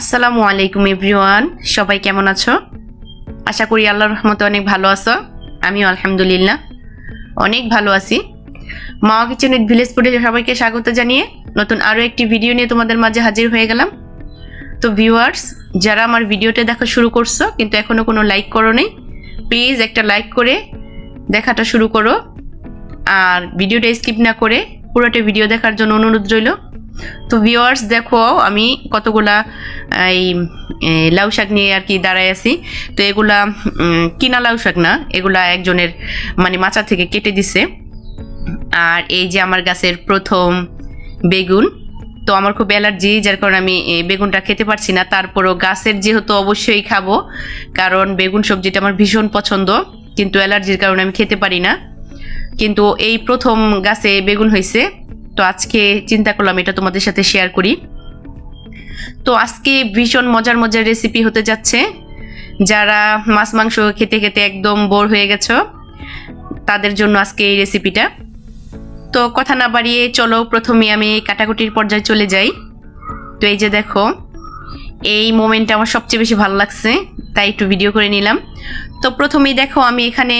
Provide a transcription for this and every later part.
আসসালামু আলাইকুম এভরিওয়ান, সবাই কেমন আছো? আশা করি আল্লাহর রহমতে অনেক ভালো আছো, আমিও আলহামদুলিল্লাহ, অনেক ভালো আছি। মাওয়া কিচেন উইথ ভিলেজ ফুডে সবাইকে স্বাগত জানিয়ে নতুন আরও একটি ভিডিও নিয়ে তোমাদের মাঝে হাজির হয়ে গেলাম। তো ভিউয়ার্স, যারা আমার ভিডিওটা দেখা শুরু করছ, কিন্তু এখনও কোনো লাইক করো নেই, প্লিজ একটা লাইক করে দেখাটা শুরু করো। আর ভিডিওটা স্কিপ না করে পুরোটা ভিডিও দেখার জন্য অনুরোধ রইল। তো ভিউয়ার্স দেখো, আমি কতগুলা এই লাউ শাক নিয়ে আর কি দাঁড়ায় আছি। তো এগুলা কিনা লাউ শাক না, এগুলা একজনের মানে মাচা থেকে কেটে দিছে। আর এই যে আমার গাছের প্রথম বেগুন, তো আমার খুব অ্যালার্জি, যার কারণে আমি বেগুনটা খেতে পারছি না। তারপরও গাছের যেহেতু অবশ্যই খাব, কারণ বেগুন সবজিটা আমার ভীষণ পছন্দ, কিন্তু অ্যালার্জির কারণে আমি খেতে পারি না। কিন্তু এই প্রথম গাছে বেগুন হয়েছে তো আজকে চিন্তা করলাম এটা তোমাদের সাথে শেয়ার করি। তো আজকে ভীষণ মজার মজার রেসিপি হতে যাচ্ছে। যারা মাছ, মাংস খেতে খেতে একদম বোর হয়ে গেছো, তাদের জন্য আজকে এই রেসিপিটা তো কথা না বাড়িয়ে চলো, প্রথমে আমি কাটাকুটির পর্যায়ে চলে যাই। তো এই যে দেখো, এই মোমেন্টটা আমার সবচেয়ে বেশি ভালো লাগছে, তাই একটু ভিডিও করে নিলাম। তো প্রথমেই দেখো আমি এখানে,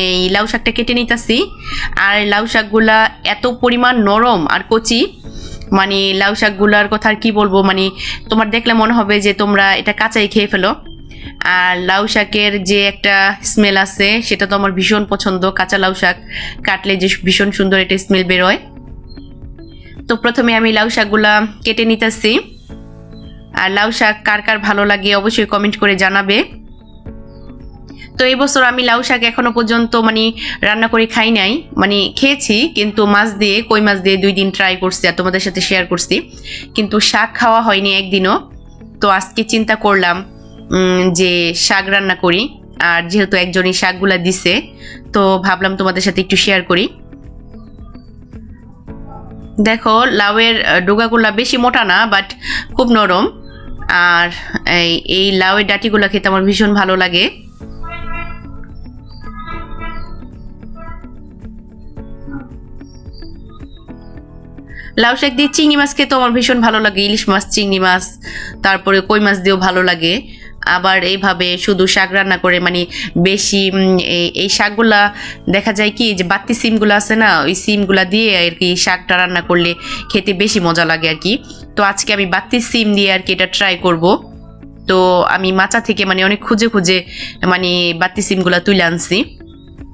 এই লাউ শাকটা কেটে নিতেছি। আর লাউ শাকগুলা এত পরিমাণ নরম আর কচি। মানে লাউ শাকগুলার কথা আর কি বলব মানে তোমার দেখলে মনে হবে যে তোমরা এটা কাঁচাই খেয়ে ফেলো। আর লাউ শাকের যে একটা স্মেল আছে, সেটা তো আমার ভীষণ পছন্দ। কাঁচা লাউ শাক কাটলে যে ভীষণ সুন্দর একটা স্মেল বেরোয়। তো প্রথমে আমি লাউ শাকগুলা কেটে নিতেছি। আর লাউ শাক কার কার ভালো লাগে অবশ্যই কমেন্ট করে জানাবে। তো এই বছর আমি লাউ শাক এখনও পর্যন্ত মানে রান্না করে খাই নাই। মানে খেয়েছি, কিন্তু মাছ দিয়ে, কই মাছ দিয়ে দুই দিন ট্রাই করছি আর তোমাদের সাথে শেয়ার করছি। কিন্তু শাক খাওয়া হয়নি একদিনও। তো আজকে চিন্তা করলাম যে শাক রান্না করি। আর যেহেতু একজনই শাকগুলা দিছে, তো ভাবলাম তোমাদের সাথে একটু শেয়ার করি। দেখো, লাউয়ের ডোগাগুলা বেশি মোটা না বাট খুব নরম। আর এই লাউয়ের ডাটিগুলো খেতে আমার ভীষণ ভালো লাগে। লাউ শাক দিয়ে চিংড়ি মাছ খেতে আমার ভীষণ ভালো লাগে, ইলিশ মাছ, চিংড়ি মাছ, তারপরে কই মাছ দিয়েও ভালো লাগে। আবার এইভাবে শুধু শাক রান্না করে মানে বেশি এই- শাকগুলা দেখা যায় কি, যে বাত্তি সিমগুলো আছে না, ওই সিমগুলা দিয়ে আর কি শাকটা রান্না করলে খেতে বেশি মজা লাগে আর কি। তো আজকে আমি বাত্তি সিম দিয়ে আর কি এটা ট্রাই করব। তো আমি মাচা থেকে মানে অনেক খুঁজে খুঁজে মানে বাত্তি সিমগুলা তুলে আনছি।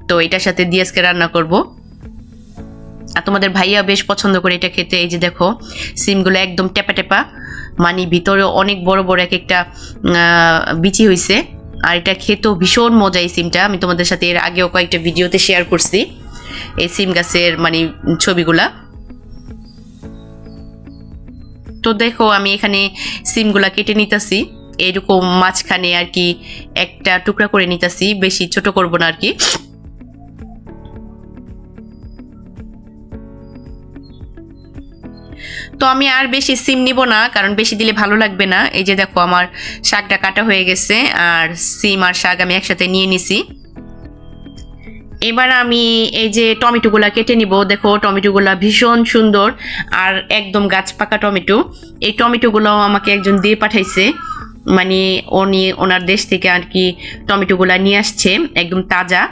তো এটার সাথে দিয়ে আজকে রান্না করব। আর তোমাদের ভাইয়া বেশ পছন্দ করে এটা খেতে। এই যে দেখো, সিমগুলো একদম টেপা টেপা মানে ভিতরে অনেক বড় বড় এক একটা বিচি হয়েছে আর এটা খেতেও ভীষণ মজা এই সিমটা। আমি তোমাদের সাথে এর আগেও কয়েকটা ভিডিওতে শেয়ার করছি। এই সিম গাছের মানে ছবিগুলা। তো দেখো, আমি এখানে সিমগুলা কেটে নিতেছি। এরকম মাঝখানে আর কি একটা টুকরা করে নিতেছি। বেশি ছোট করব না আর কি। তো আমি আর বেশি সিম নিব না, কারণ বেশি দিলে ভালো লাগবে না। এই যে দেখো, আমার শাকটা কাটা হয়ে গেছে, আর সিম আর শাক আমি একসাথে নিয়ে নিছি। এবার আমি এই যে টমেটোগুলা কেটে নিব। দেখো, টমেটোগুলা ভীষণ সুন্দর আর একদম গাছ পাকা টমেটো। এই টমেটোগুলো আমাকে একজন দিয়ে পাঠাইছে। মানে উনি, ওনার দেশ থেকে আর কি টমেটোগুলা নিয়ে আসছে, একদম তাজা।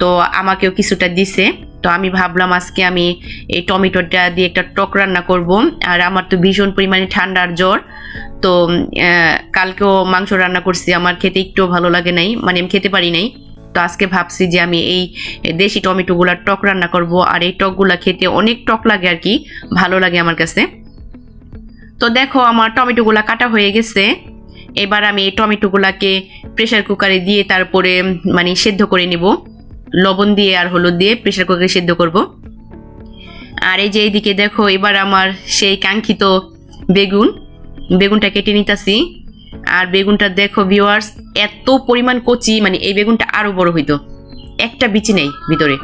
তো আমাকেও কিছুটা দিছে। তো আমি ভাবলাম আজকে আমি এই টমেটোটা দিয়ে একটা টক রান্না করব। আর আমার তো ভীষণ পরিমাণে ঠান্ডার জ্বর। তো কালকেও মাংস রান্না করছি। আমার খেতে একটু ভালো লাগে নাই। মানে আমি খেতে পারি নাই। তো আজকে ভাবছি যে আমি এই দেশি টমেটোগুলার টক রান্না করব। আর এই টকগুলা খেতে অনেক টক লাগে আর কি। ভালো লাগে আমার কাছে। তো দেখো, আমার টমেটোগুলা কাটা হয়ে গেছে। এবার আমি এই টমেটোগুলাকে প্রেসার কুকারে দিয়ে তারপরে মানে সেদ্ধ করে নিব। লবণ দিয়ে আর হলুদ দিয়ে প্রেশার কুকারে সেদ্ধ করব। আর এই যে এইদিকে দেখো, এবার আমার সেই কাঙ্ক্ষিত বেগুন, বেগুনটা কেটে নিতেছি। আর বেগুনটা দেখো ভিউয়ার্স এত পরিমাণ কচি মানে এই বেগুনটা আরও বড় হইতো। একটা বিচি নেই ভিতরে।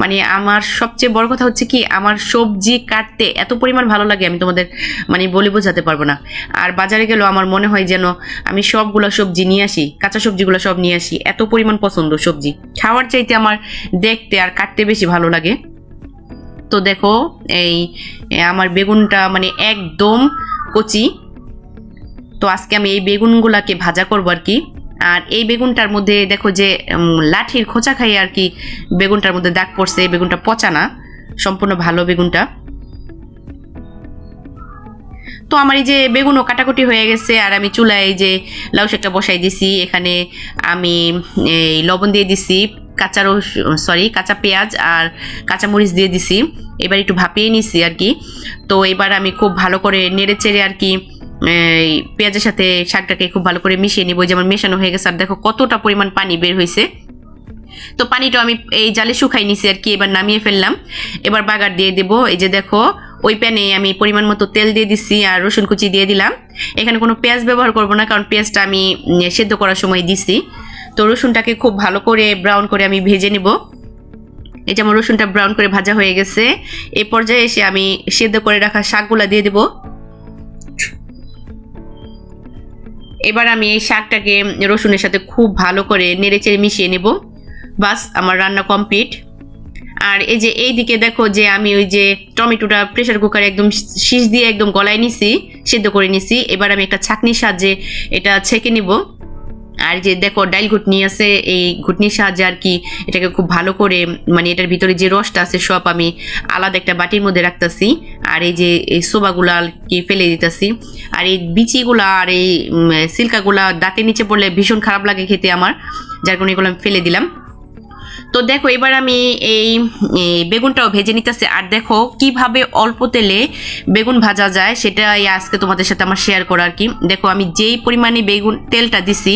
মানে আমার সবচেয়ে বড় কথা হচ্ছে কি, আমার সবজি কাটতে এত পরিমাণ ভালো লাগে, আমি তোমাদের মানে বলে বোঝাতে পারব না। আর বাজারে গেলেও আমার মনে হয় যেন আমি সবগুলো সবজি নিয়ে আসি, কাঁচা সবজিগুলো সব নিয়ে আসি, এত পরিমাণ পছন্দ সবজি। খাওয়ার চাইতে আমার দেখতে আর কাটতে বেশি ভালো লাগে। তো দেখো, এই আমার বেগুনটা মানে একদম কচি। তো আজকে আমি এই বেগুনগুলাকে ভাজা করব আর কি। আর এই বেগুনটার মধ্যে দেখো যে লাঠির খোঁচা খাই আর কি বেগুনটার মধ্যে দাগ পড়ছে। এই বেগুনটা পচা না, সম্পূর্ণ ভালো বেগুনটা। তো আমার এই যে বেগুনও কাটাকুটি হয়ে গেছে আর আমি চুলায় যে লাউ শাকটা বসাই দিছি, এখানে আমি এই লবণ দিয়ে দিছি, কাঁচা রস, সরি, কাঁচা পেঁয়াজ আর কাঁচা মরিচ দিয়ে দিছি। এবার একটু ভাপিয়ে নিছি আর কি। তো এবার আমি খুব ভালো করে নেড়ে চেড়ে আর কি এই পেঁয়াজের সাথে শাকটাকে খুব ভালো করে মিশিয়ে নিব। যেমন মেশানো হয়ে গেছে, আর দেখো কতটা পরিমাণ পানি বের হয়েছে। তো পানিটা আমি এই জালে শুকাই নিছি আর কি, এবার নামিয়ে ফেললাম। এবার বাগার দিয়ে দেব। এই যে দেখো, ওই প্যানে আমি পরিমাণ মতো তেল দিয়ে দিচ্ছি আর রসুন কুচি দিয়ে দিলাম। এখানে কোনো পেঁয়াজ ব্যবহার করব না, কারণ পেঁয়াজটা আমি সেদ্ধ করার সময় দিছি। তো রসুনটাকে খুব ভালো করে ব্রাউন করে আমি ভেজে নিব। এই যে আমার রসুনটা ব্রাউন করে ভাজা হয়ে গেছে। এ পর্যায়ে এসে আমি সেদ্ধ করে রাখা শাকগুলা দিয়ে দেব। এবার আমি এই শাকটাকে রসুনের সাথে খুব ভালো করে নেড়েচেড়ে মিশিয়ে নেব। বাস, আমার রান্না কমপ্লিট। আর এই যে এই দিকে দেখো যে আমি ওই যে টমেটোটা প্রেশার কুকারে একদম শীষ দিয়ে একদম গলায় নিছি, সেদ্ধ করে নিছি। এবার আমি একটা ছাকনির সাহায্যে এটা ছেঁকে নিব। আর যে দেখো, ডাইল ঘুটনি আছে, এই ঘুটনির সাহায্যে আর কি এটাকে খুব ভালো করে মানে এটার ভিতরে যে রসটা আছে সব আমি আলাদা একটা বাটির মধ্যে রাখতেছি। আর এই যে এই সোবাগুলো আর কি ফেলে দিতেছি। আর এই বিচিগুলা আর এই সিল্কাগুলা দাঁতের নিচে পড়লে ভীষণ খারাপ লাগে খেতে আমার, যার কারণে এগুলো আমি ফেলে দিলাম। তো দেখো, এবার আমি এই বেগুনটাও ভেজে নিতেছি। আর দেখো, কীভাবে অল্প তেলে বেগুন ভাজা যায়, সেটাই আজকে তোমাদের সাথে আমার শেয়ার করা আর কি। দেখো, আমি যেই পরিমাণে বেগুন, তেলটা দিছি,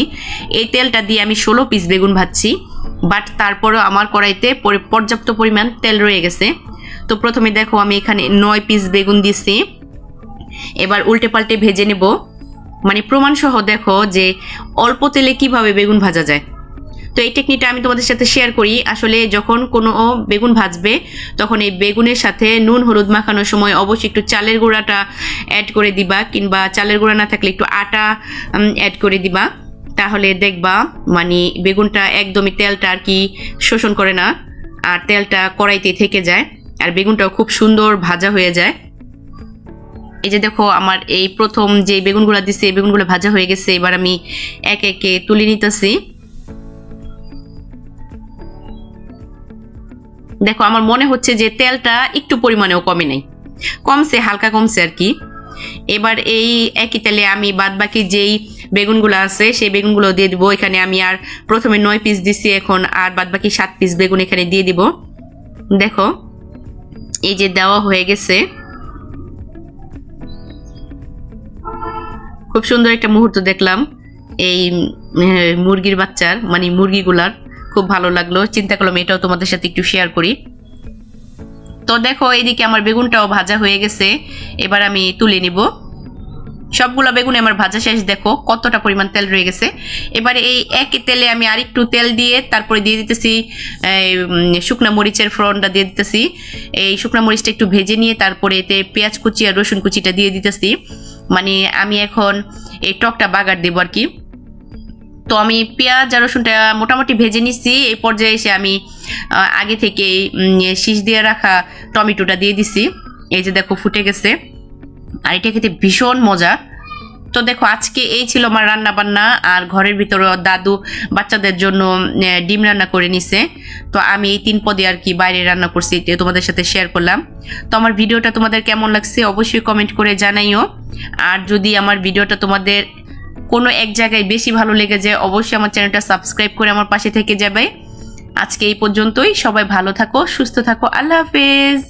এই তেলটা দিয়ে আমি ষোলো পিস বেগুন ভাজছি। বাট তারপরেও আমার কড়াইতে পর্যাপ্ত পরিমাণ তেল রয়ে গেছে। তো প্রথমে দেখো, আমি এখানে নয় পিস বেগুন দিছি। এবার উল্টে পাল্টে ভেজে নেব। মানে প্রমাণ সহ দেখো যে অল্প তেলে কীভাবে বেগুন ভাজা যায়। তো এই টেকনিকটা আমি তোমাদের সাথে শেয়ার করি। আসলে যখন কোনো বেগুন ভাজবে, তখন এই বেগুনের সাথে নুন, হলুদ মাখানোর সময় অবশ্যই একটু চালের গুঁড়াটা অ্যাড করে দিবা, কিংবা চালের গুঁড়া না থাকলে একটু আটা অ্যাড করে দিবা। তাহলে দেখবা মানে বেগুনটা একদমই তেলটা আর কি শোষণ করে না, আর তেলটা কড়াইতে থেকে যায়, আর বেগুনটাও খুব সুন্দর ভাজা হয়ে যায়। এই যে দেখো, আমার এই প্রথম যে বেগুনগুলো দিছে, এই বেগুনগুলো ভাজা হয়ে গেছে, এবার আমি এক একে তুলে নিতেছি। দেখো, আমার মনে হচ্ছে যে তেলটা একটু পরিমাণেও কমে নাই। কমছে, হালকা কমছে আর কি। এবার এই একই তেলে আমি বাদ বাকি যেই বেগুনগুলো আছে, সেই বেগুনগুলো দিয়ে দিব। এখানে আমি আর প্রথমে নয় পিস দিছি, এখন আর বাদ বাকি সাত পিস বেগুন এখানে দিয়ে দিব। দেখো, এই যে দেওয়া হয়ে গেছে। খুব সুন্দর একটা মুহূর্ত দেখলাম এই মুরগির বাচ্চার মানে মুরগিগুলার। খুব ভালো লাগল। চিন্তা করলাম এটাও তোমাদের সাথে একটু শেয়ার করি। তো দেখো এইদিকে আমার বেগুনটাও ভাজা হয়ে গেছে। এবার আমি তুলে নিব। সবগুলো বেগুনে আমার ভাজা শেষ, দেখো, কতটা পরিমাণ তেল রয়ে গেছে। এবারে এই একই তেলে আমি আরেকটু তেল দিয়ে তারপরে দিয়ে দিতেছি শুকনা মরিচের ফ্রনটা দিয়ে দিতেছি। এই শুকনা মরিচটা একটু ভেজে নিয়ে তারপরে এতে পেঁয়াজ কুচি আর রসুন কুচিটা দিয়ে দিতেছি। মানে আমি এখন এই টকটা বাগার দেবো আর কি। তো আমি পেঁয়াজ আর রসুনটা মোটামুটি ভেজে নিচ্ছি এই পর্যায়ে এসে আমি আগে থেকে শীষ দিয়ে রাখা টমেটোটা দিয়ে দিছি। এই যে দেখো ফুটে গেছে। আর এটা খেতে ভীষণ মজা। তো দেখো, আজকে এই ছিল আমার রান্না বান্না আর ঘরের ভিতরে দাদু বাচ্চাদের জন্য ডিম রান্না করে নিছে। তো আমি এই তিন পদে আর কি বাইরে রান্না করছি তোমাদের সাথে শেয়ার করলাম। তো আমার ভিডিওটা তোমাদের কেমন লাগছে অবশ্যই কমেন্ট করে জানাইও। আর যদি আমার ভিডিওটা তোমাদের কোনো এক জায়গায় বেশি ভালো লেগে যায়, অবশ্যই আমার চ্যানেলটা সাবস্ক্রাইব করে আমার পাশে থেকে যাবে। আজকে এই পর্যন্তই, সবাই ভালো থাকো, সুস্থ থাকো, আল্লাহ হাফেজ।